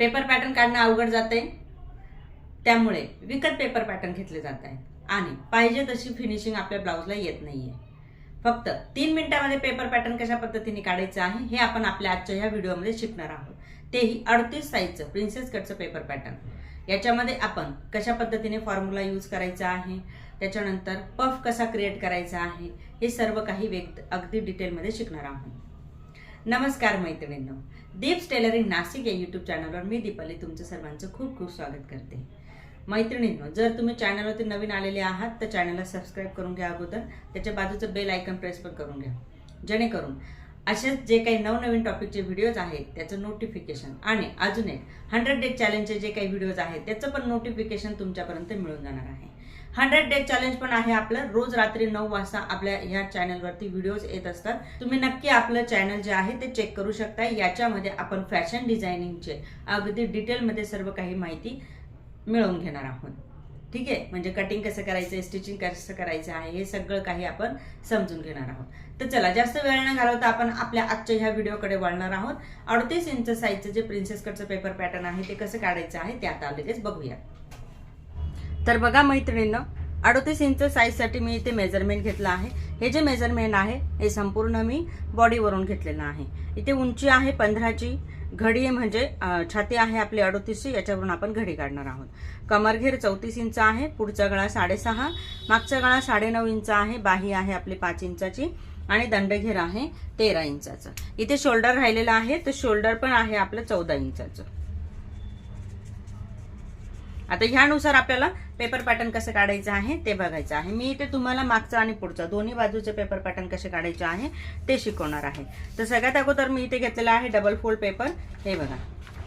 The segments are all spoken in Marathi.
पेपर पॅटर्न काढणं अवघड जाते त्यामुळे विकत पेपर पॅटर्न घेतले जात आहेत. आणि पाहिजे तशी फिनिशिंग आपल्या ब्लाऊजला येत नाही आहे फक्त तीन मिनिटामध्ये पेपर पॅटर्न कशा पद्धतीने काढायचं आहे हे आपण आपल्या आजच्या ह्या व्हिडिओमध्ये शिकणार आहोत. तेही अडतीस साईजचं प्रिन्सेस कटचं पेपर पॅटर्न. याच्यामध्ये आपण कशा पद्धतीने फॉर्म्युला यूज करायचा आहे त्याच्यानंतर पफ कसा क्रिएट करायचा आहे हे सर्व काही व्यक्त अगदी डिटेलमध्ये शिकणार आहोत. नमस्कार मैत्रिणींनो. दीप्स टेलरिंग नाशिक या यूट्यूब चॅनलवर मी दीपाली तुमचं सर्वांचं खूप खूप स्वागत करते. मैत्रिणींनो जर तुम्ही चॅनलवरती नवीन आलेले आहात तर चॅनलला सबस्क्राईब करून घ्या अगोदर. त्याच्या बाजूचं बेल आयकन प्रेस पण करून घ्या. जेणेकरून असेच जे काही नवनवीन टॉपिकचे व्हिडिओज आहेत त्याचं नोटिफिकेशन आणि अजून एक हंड्रेड डेज चॅलेंजचे जे काही व्हिडिओज आहेत त्याचं पण नोटिफिकेशन तुमच्यापर्यंत मिळून जाणार आहे. हंड्रेड डे चॅलेंज पण आहे आपलं. रोज रात्री नऊ वाजता आपल्या ह्या चॅनलवरती व्हिडिओज येत असतात. तुम्ही नक्की आपलं चॅनल जे आहे ते चेक करू शकता. याच्यामध्ये आपण फॅशन डिझायनिंगचे अगदी डिटेलमध्ये सर्व काही माहिती मिळवून घेणार आहोत. ठीक आहे? म्हणजे कटिंग कसं करायचं आहे स्टिचिंग कसं करायचं आहे हे सगळं काही आपण समजून घेणार आहोत. तर चला जास्त वेळ न घालवता आपण आपल्या आजच्या ह्या व्हिडिओकडे वळणार आहोत. अडतीस इंच साईजचं जे प्रिन्सेस कटचं पेपर पॅटर्न आहे ते कसं काढायचं आहे ते आता लगेच बघूया. तर बघा मैत्रिणींनो अडतीस इंच साईजसाठी मी इथे मेजरमेंट घेतलं आहे. हे जे मेजरमेंट आहे हे संपूर्ण मी बॉडीवरून घेतलेलं आहे. इथे उंची आहे पंधराची घडी म्हणजे छाती आहे आपली अडतीसची याच्यावरून आपण घडी काढणार आहोत. कमरघेर चौतीस इंच आहे पुढचा गळा साडेसहा मागचा गळा साडेनऊ इंच आहे बाही आहे आपली पाच इंचाची आणि दंडघेर आहे तेरा इंचाचं. इथे शोल्डर राहिलेलं आहे तर शोल्डर पण आहे आपलं चौदा इंचाचं. आता ह्यानुसार आपल्याला पेपर पॅटर्न कसं काढायचं आहे ते बघायचं आहे. मी इथे तुम्हाला मागचा आणि पुढचा दोन्ही बाजूचे पेपर पॅटर्न कसे काढायचे आहे ते शिकवणार आहे. तर सगळ्यात अगोदर मी इथे घेतलेला आहे डबल फोल्ड पेपर हे बघा.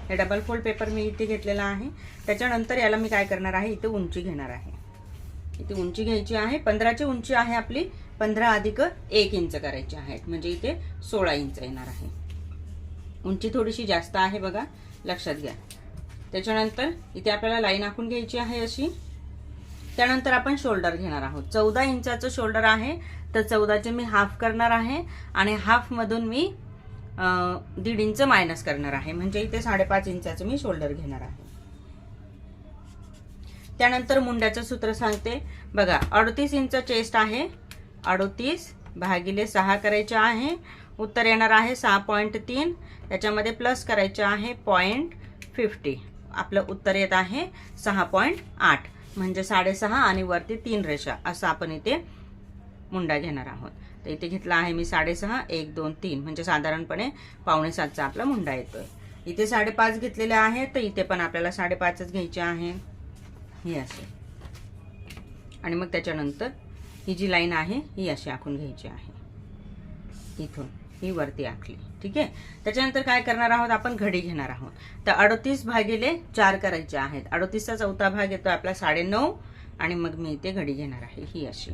हे डबल फोल्ड पेपर मी इथे घेतलेला आहे. त्याच्यानंतर याला मी काय करणार आहे? इथे उंची घेणार आहे. इथे उंची घ्यायची आहे. पंधराची उंची आहे आपली. पंधरा अधिक एक इंच करायची आहे. म्हणजे इथे सोळा इंच येणार आहे. उंची थोडीशी जास्त आहे बघा. लक्षात घ्या. त्याच्यानंतर इथे आपल्याला लाईन आखून घ्यायची आहे अशी. त्यानंतर आपण शोल्डर घेणार आहोत. चौदा इंचाचं शोल्डर आहे तर चौदाचे मी हाफ करणार आहे आणि हाफमधून मी दीड इंच मायनस करणार आहे. म्हणजे इथे साडेपाच इंचाचं मी शोल्डर घेणार आहे. त्यानंतर मुंड्याचं सूत्र सांगते. बघा अडतीस इंच चेस्ट आहे. अडतीस भागिले सहा करायचे आहे. उत्तर येणार आहे सहा पॉईंट तीन. त्याच्यामध्ये प्लस करायचे आहे पॉईंट फिफ्टी. आपलं उत्तर येत आहे सहा पॉईंट आठ. म्हणजे साडेसहा आणि वरती तीन रेषा. असं आपण इथे मुंडा घेणार आहोत. तर इथे घेतला आहे मी साडेसहा एक दोन तीन. म्हणजे साधारणपणे पावणे सातचा आपला मुंडा येतोय. इथे साडेपाच घेतलेले आहे तर इथे पण आपल्याला साडेपाचच घ्यायचे आहे. हे असे. आणि मग त्याच्यानंतर ही जी लाईन आहे ही अशी आखून घ्यायची आहे. इथून. ही वरती आखली. ठीक आहे? त्याच्यानंतर काय करणार आहोत? आपण घडी घेणार आहोत. तर अडतीस भागिले चार करायचे आहेत. अडतीसचा चौथा भाग येतो आपला साडेनऊ आणि मग मी इथे घडी घेणार आहे. ही अशी.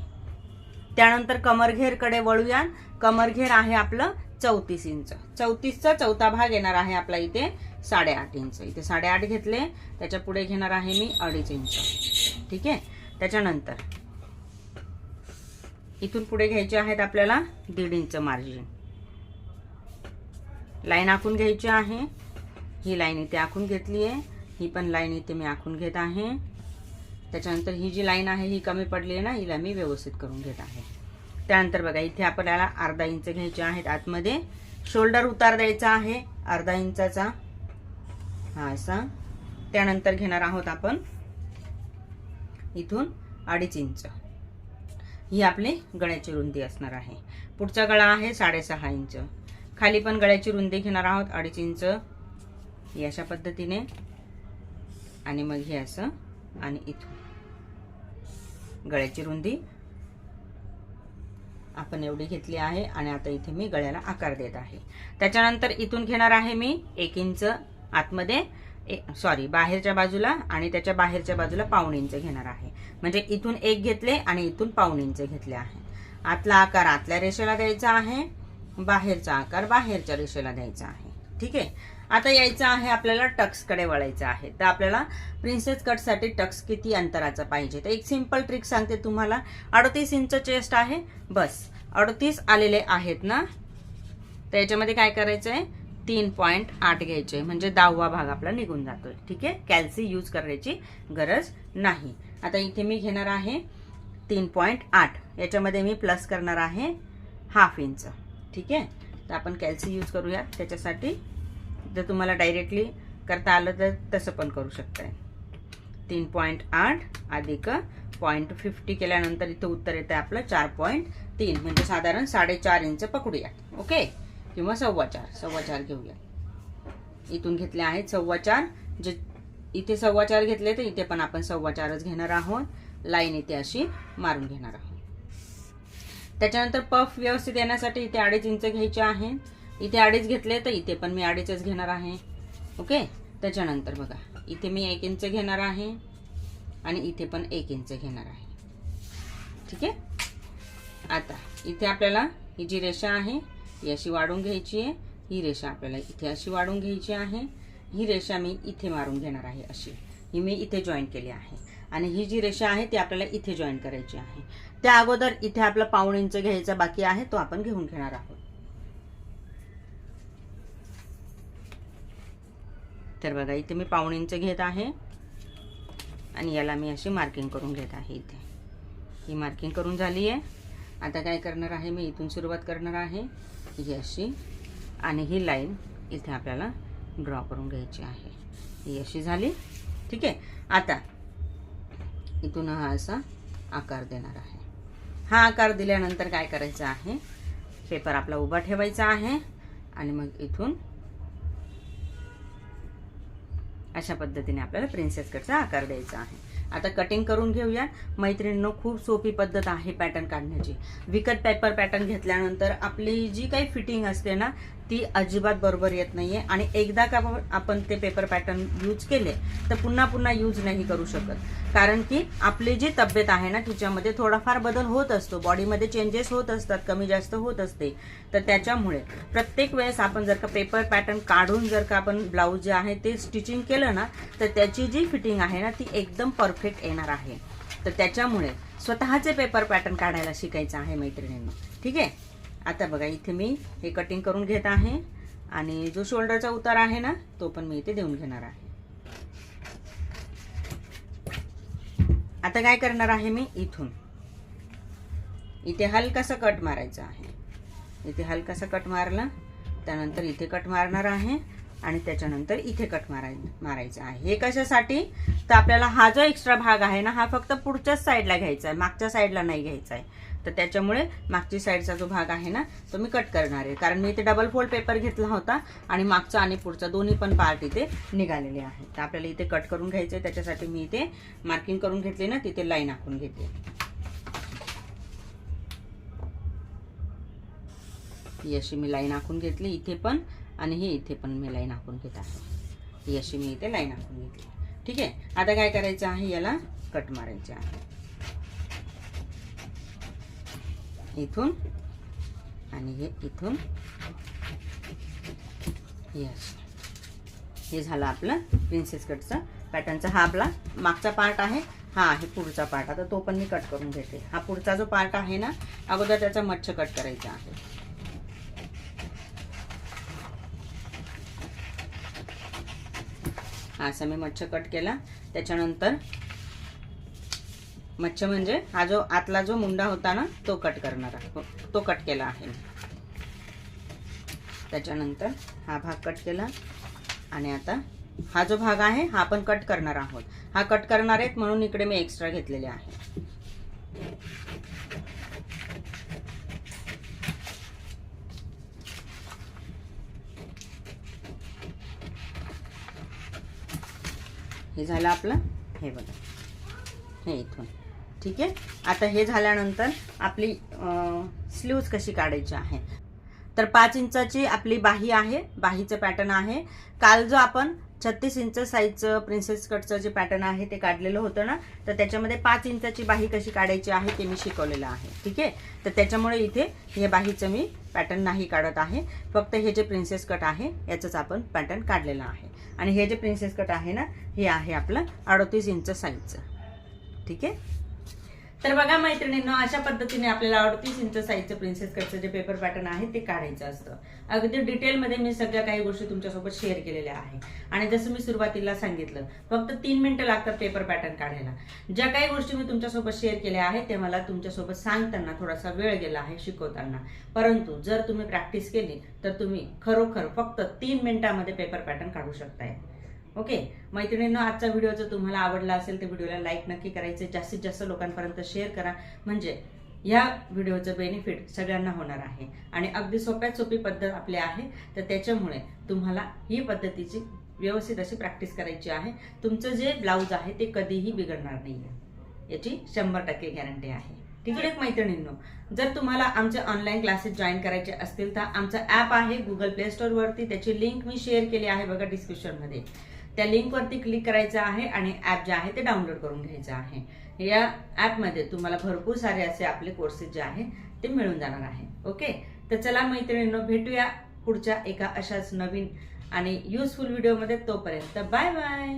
त्यानंतर कमरघेरकडे वळूया कमरघेर आहे आपलं चौतीस इंच. चौतीसचा चौथा भाग येणार आहे आपला इथे साडेआठ इंच. इथे साडेआठ घेतले. त्याच्या पुढे घेणार आहे मी अडीच इंच. ठीक आहे? त्याच्यानंतर इथून पुढे घ्यायचे आहेत आपल्याला दीड इंच मार्जिन. लाईन आखून घ्यायची आहे. ही लाईन इथे आखून घेतली आहे. ही पण लाईन इथे मी आखून घेत आहे. त्याच्यानंतर ही जी लाईन आहे ही कमी पडली आहे ना हिला मी व्यवस्थित करून घेत आहे. त्यानंतर बघा इथे आपल्याला अर्धा इंच घ्यायचे आहेत आतमध्ये. शोल्डर उतार द्यायचा आहे अर्धा इंचाचा. हा असा. त्यानंतर घेणार आहोत आपण इथून अडीच इंच. ही आपली गळ्याची रुंदी असणार आहे. पुढचा गळा आहे साडेसहा इंच. खाली पण गळ्याची रुंदी घेणार आहोत अडीच इंच. ही अशा पद्धतीने. आणि मग हे असं आणि इथून. गळ्याची रुंदी आपण एवढी घेतली आहे आणि आता इथे मी गळ्याला आकार देत आहे. त्याच्यानंतर इथून घेणार आहे मी एक इंच आतमध्ये सॉरी बाहेरच्या बाजूला आणि त्याच्या बाहेरच्या बाजूला पाऊण इंच घेणार आहे. म्हणजे इथून एक घेतले आणि इथून पाऊण इंच घेतले आहे. आतला आकार आतल्या रेषेला द्यायचा आहे. बाहेरचा आकार बाहेरच्या रेषेला द्यायचा आहे. ठीक आहे? आता यायचं आहे आपल्याला टक्सकडे वळायचं आहे. तर आपल्याला प्रिन्सेस कटसाठी टक्स किती अंतराचा पाहिजे? तर एक सिंपल ट्रिक सांगते तुम्हाला. अडतीस इंच चेस्ट आहे. बस. अडतीस आलेले आहेत ना? तर याच्यामध्ये काय करायचं आहे तीन पॉईंट आठ घ्यायचे म्हणजे दहावा भाग आपला निघून जातोय. ठीक आहे? कॅल्सी यूज करण्याची गरज नाही. आता इथे मी घेणार आहे तीन पॉईंट आठ. याच्यामध्ये मी प्लस करणार आहे हाफ इंच ठीक आहे? तर आपण कॅल्सी यूज करूया. त्याच्यासाठी जर तुम्हाला डायरेक्टली करता आलं तर तसं पण करू शकताय. तीन पॉईंट आठ अधिक पॉईंट फिफ्टी केल्यानंतर इथं उत्तर येतं आपलं चार पॉईंट तीन. म्हणजे साधारण साडेचार इंच पकडूया. ओके किंवा सव्वा चार सव्वा चार घेऊया. इथून घेतले आहेत सव्वा चार जे इथे सव्वा चार घेतले तर इथे पण आपण सव्वा चारच घेणार आहोत. लाईन इथे अशी मारून घेणार आहोत. त्याच्यानंतर पफ व्यवस्थित येण्यासाठी इथे अडीच इंच घ्यायचे आहे. इथे अडीच घेतले तर इथे पण मी अडीचच घेणार आहे. ओके? त्याच्यानंतर बघा. इथे मी एक इंच घेणार आहे आणि इथे पण एक इंच घेणार आहे. ठीक आहे? आता इथे आपल्याला ही जी रेषा आहे ही अशी वाढून घ्यायची आहे. ही रेषा आपल्याला इथे अशी वाढून घ्यायची आहे. ही रेषा मी इथे मारून घेणार आहे अशी. ही मी इथे जॉईन केली आहे. आणि ही जी रेषा आहे ती आपल्याला इथे जॉईन करायची आहे. त्या अगोदर इथे आपला पाऊण इंच घ्यायचा बाकी आहे तो आपण घेऊन घेणार आहोत. तर बघा इथे मी पाऊण इंच घेत आहे आणि याला मी अशी मार्किंग करून घेत आहे इथे. ही मार्किंग करून झाली आहे. आता काय करणार आहे मी इथून सुरुवात करणार आहे. ही अशी आणि ही लाईन इथे आपल्याला ड्रॉ करून घ्यायची आहे. ही अशी झाली. ठीक आहे. आता इथून हा असा आकार देणार आहे. हा आकार दिल्यानंतर काय करायचं आहे? पेपर आपला उभा ठेवायचा आहे आणि मग इथून अशा पद्धतीने आपल्याला प्रिन्सेस कटचा आकार द्यायचा आहे. आता कटिंग करून घेऊया मैत्रिणींनो खूप सोपी पद्धत आहे पॅटर्न काढण्याची. विकत पेपर पॅटर्न घेतल्यानंतर आपली जी काही फिटिंग असते ना ती अजिबात बरोबर येत नाहीये. आणि एकदा का आपण ते पेपर पॅटर्न यूज केले तर पुन्हा पुन्हा यूज नाही करू शकत. कारण की आपली जी तब्येत आहे ना तिच्यामध्ये थोडाफार बदल होत असतो. बॉडीमध्ये चेंजेस होत असतात कमी जास्त होत असते. तर त्याच्यामुळे प्रत्येक वेळेस आपण जर का पेपर पॅटर्न काढून जर का आपण ब्लाऊज जे आहे ते स्टिचिंग केलं ना तर त्याची जी फिटिंग आहे ना ती एकदम परफेक्ट येणार आहे. तर त्याच्यामुळे स्वतःचे पेपर पॅटर्न काढायला शिकायचं आहे मैत्रिणींना. ठीक आहे? आता बघा इथे मी हे कटिंग करून घेत आहे आणि जो शोल्डरचा उतार आहे ना तो पण मी इथे देऊन घेणार आहे. आता काय करणार आहे मी इथून? इथे हलकासा कट मारायचा आहे. इथे हलकासा कट मारला त्यानंतर इथे कट मारणार आहे आणि त्याच्यानंतर इथे कट माराय मारायचं आहे. हे कशासाठी? तर आपल्याला हा जो एक्स्ट्रा भाग आहे ना हा फक्त पुढच्याच साईडला घ्यायचा आहे मागच्या साईडला नाही घ्यायचा आहे. तर त्याच्यामुळे मागची साईडचा जो भाग आहे ना तो मी कट करणार आहे. कारण मी इथे डबल फोल्ड पेपर घेतला होता आणि मागचा आणि पुढचा दोन्ही पण पार्ट इथे निघालेले आहे तर आपल्याला इथे कट करून घ्यायचे आहे त्याच्यासाठी मी इथे मार्किंग करून घेतली ना तिथे लाईन आखून घेते. ही अशी मी लाईन आखून घेतली इथे पण आणि ही इथे पण मी लाईन आखून घेत आहे. ही अशी मी इथे लाईन आखून घेतली. ठीक आहे? आता काय करायचं आहे? याला कट मारायचे आहे. इथून आणि हे इथून. यस हे झालं आपलं प्रिन्सेस कटचा पॅटर्नचा हा आपला मागचा पार्ट आहे. हा आहे पुढचा पार्ट आता तो पण मी कट करून घेते. हा पुढचा जो पार्ट आहे ना अगोदर त्याचा मच्छ कट करायचा आहे. असा मी मच्छ कट केला. त्याच्यानंतर मच्छ म्हणजे हा जो आतला जो मुंडा होता ना तो कट करणार हो, तो कट केला आहे. त्याच्यानंतर हा भाग कट केला आणि आता हा जो भाग आहे हा आपण कट करणार आहोत. हा कट करणार आहेत म्हणून इकडे मी एक्स्ट्रा घेतलेले आहे. हे झालं आपलं हे बघा. हे इथून. ठीक आहे? आता हे झाल्यानंतर आपली स्लीव्ज कशी काढायची आहे? तर पाच इंचाची आपली बाही आहे बाहीचं पॅटर्न आहे. काल जो आपण छत्तीस इंच साईजचं प्रिन्सेस कटचं जे पॅटर्न आहे ते काढलेलं होतं ना तर त्याच्यामध्ये पाच इंचाची बाही कशी काढायची आहे ते मी शिकवलेलं आहे. ठीक आहे? तर त्याच्यामुळे इथे हे बाहीचं मी पॅटर्न नाही काढत आहे. फक्त हे जे प्रिन्सेस कट आहे याचंच आपण पॅटर्न काढलेलं आहे. आणि हे जे प्रिन्सेस कट आहे ना हे आहे आपलं अडतीस इंच साईजचं ठीक आहे? तर बघा मैत्रिणींनो अशा पद्धतीने आपल्याला अडतीस इंच साईजचं प्रिन्सेस कटचं जे पेपर पॅटर्न आहे ते काढायचं असतं. अगदी डिटेलमध्ये मी सगळ्या काही गोष्टी तुमच्यासोबत शेअर केलेल्या आहे आणि जसं मी सुरुवातीला सांगितलं फक्त तीन मिनिटं लागतात पेपर पॅटर्न काढायला. ज्या काही गोष्टी मी तुमच्यासोबत शेअर केल्या आहेत ते मला तुमच्यासोबत सांगताना थोडासा वेळ गेला आहे शिकवताना. परंतु जर तुम्ही प्रॅक्टिस केली तर तुम्ही खरोखर फक्त तीन मिनिटामध्ये पेपर पॅटर्न काढू शकताय. ओके? मैत्रिणींनो आजचा व्हिडिओ जर तुम्हाला आवडला असेल तर व्हिडिओला लाईक नक्की करायचे. जास्तीत जास्त लोकांपर्यंत शेअर करा. म्हणजे या व्हिडिओचं बेनिफिट सगळ्यांना होणार आहे. आणि अगदी सोप्यात सोपी पद्धत आपली आहे. तर त्याच्यामुळे तुम्हाला ही पद्धतीची व्यवस्थित अशी प्रॅक्टिस करायची आहे. तुमचं जे ब्लाऊज आहे ते कधीही बिघडणार नाही याची शंभर टक्के गॅरंटी आहे. ठीक आहे मैत्रिणींनो? जर तुम्हाला आमचे ऑनलाईन क्लासेस जॉईन करायचे असतील तर आमचं ॲप आहे गुगल प्ले स्टोरवरती त्याची लिंक मी शेअर केली आहे बघा डिस्क्रिप्शनमध्ये त्या लिंकवरती क्लिक करायचं आहे आणि ॲप जे आहे ते डाउनलोड करून घ्यायचं आहे. या ॲपमध्ये तुम्हाला भरपूर सारे असे आपले कोर्सेस जे आहे ते मिळून जाणार आहे. ओके तर चला मैत्रिणींनो भेटूया पुढच्या एका अशाच नवीन आणि युजफुल व्हिडिओमध्ये तोपर्यंत. Bye bye